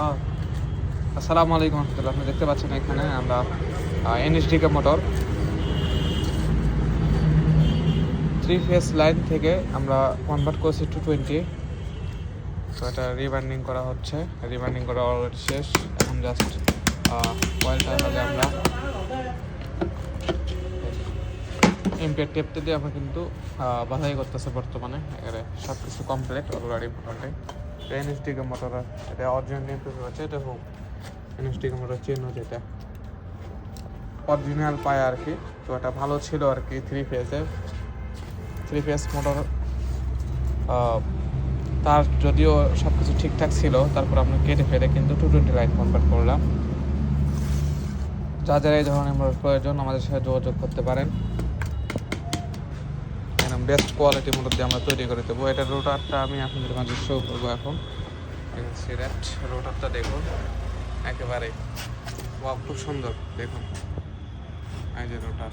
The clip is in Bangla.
হ্যাঁ। আসসালামু আলাইকুম রহমতুল্লাহ। আপনি দেখতে পাচ্ছেন এখানে আমরা এনএসডিকে মোটর। থ্রি ফেস লাইন থেকে আমরা কনভার্ট করছি টু টোয়েন্টি তো এটা রিবান্ডিং করা হচ্ছে। রিবান্ডিং করা অলরেডি শেষ। এখন জাস্ট কয়েলটা হলে আমরা এমপিআর টেপটা দিয়ে আমরা কিন্তু বাধাই করতেছে বর্তমানে। এখানে সব কিছু কমপ্লিট অলরেডি মোটামুটি। এনএসডিকে মোটর এটা অরিজিনাল নেম প্লেট আছে, এটা হোক এনএসডিকে মোটর চিহ্ন যেটা অরিজিনাল পায় আর কি। তো এটা ভালো ছিল আর কি থ্রি ফেজে থ্রি ফেজ মোটর তার যদিও সব কিছু ঠিকঠাক ছিল, তারপর আমরা কেটে ফেলে কিন্তু টু টোয়েন্টি লাইন কনভার্ট করলাম। যা যারা এই ধরনের প্রয়োজন, আমাদের সাথে যোগাযোগ করতে পারেন। বেস্ট কোয়ালিটি দিয়ে আমরা তৈরি করে দেবো। এটা রোটারটা আমি আপনাদের মাঝে শো করব এখন। রোটারটা দেখুন, একেবারে খুব সুন্দর, দেখুন। এই যে রোটার